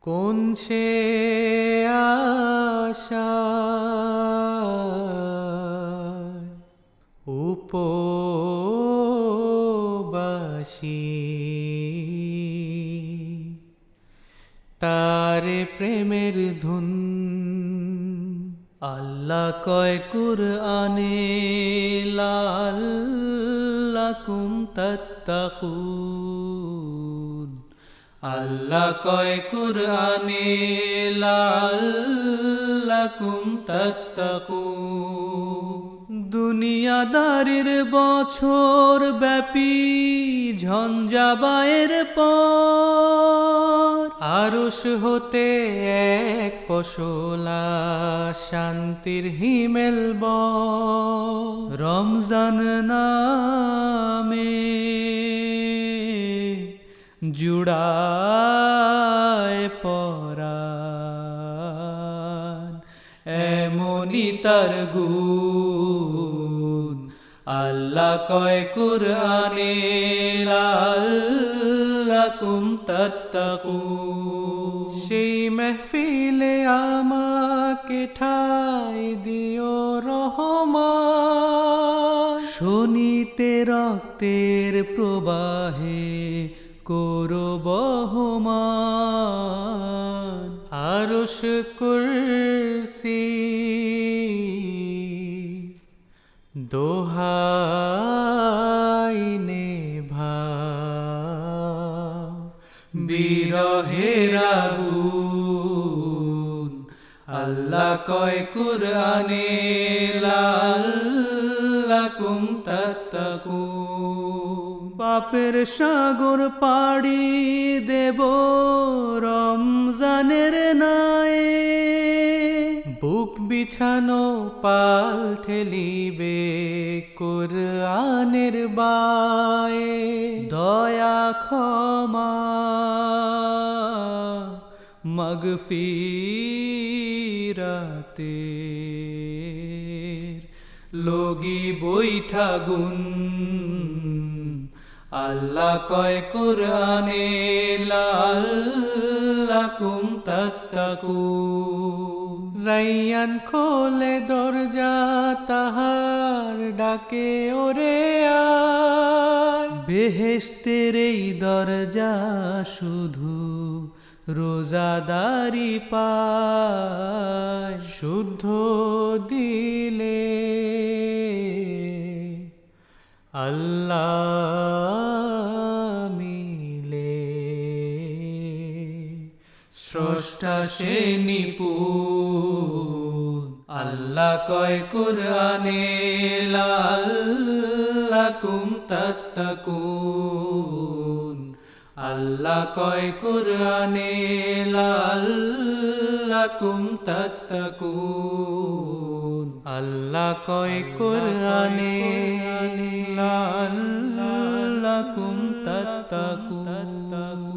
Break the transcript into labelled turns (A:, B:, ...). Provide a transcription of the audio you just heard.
A: কোন সে আশা? উপবাসী। তারে প্রেমের ধুন আল্লাহ কয় কুরআনে লাল্লাকুম তাত্তাকুন। আল্লাহ কয় কুরআনে লাল্লাকুম তাত্তাকুন। দুনিয়াদারির বছর ব্যাপী ঝঞ্ঝাবায়ের পর আরুষ হতে এক পশলা শান্তির হিমেল ব রমজান নামে জুড়ায় পরাণ। এমনি তার গুণ। আল্লাহ কয় কুরআনে লাল্লাকুম তাত্তাকুন। সেই মেহফিলে আমাকে ঠাই দিও রহমান। শনিতে রক্তের প্রবাহে করো বহমান। আরশ কুরসি দোহাই নেভা। বিরহের আগুন আল্লাহ কয় কুরআনে লাল্লাকুম তাত্তাকুন। পাপের সাগর পাড়ি দেব রমজানের নায়ে। বুক বিছানো পাল ঠেলিবে কোরআনের বায়ে। দয়া, ক্ষমা, মগফিরাতে। লগি বৈঠা গুন আল্লাহ কয়, কুরআনে লাল্লাকুম তাত্তাকুন। রাইয়ান খোলে দরজা, তাহার ডাকে, ওরে আয়। বেহেশতের এই দরজা শুধু রোজাদারি পায়। শুদ্ধ দিলে আল্লাহ মিলে। স্রষ্টা সে নিপুণ। আল্লাহ কয় কুরআনে লাল্লাকুম তাত্তাকুন। আল্লাহ কয় কুরআনে লাল্লাকুম তাত্তাকুন। আল্লাহ কয় কুরআনে লাল্লাকুম তাত্তাকুন।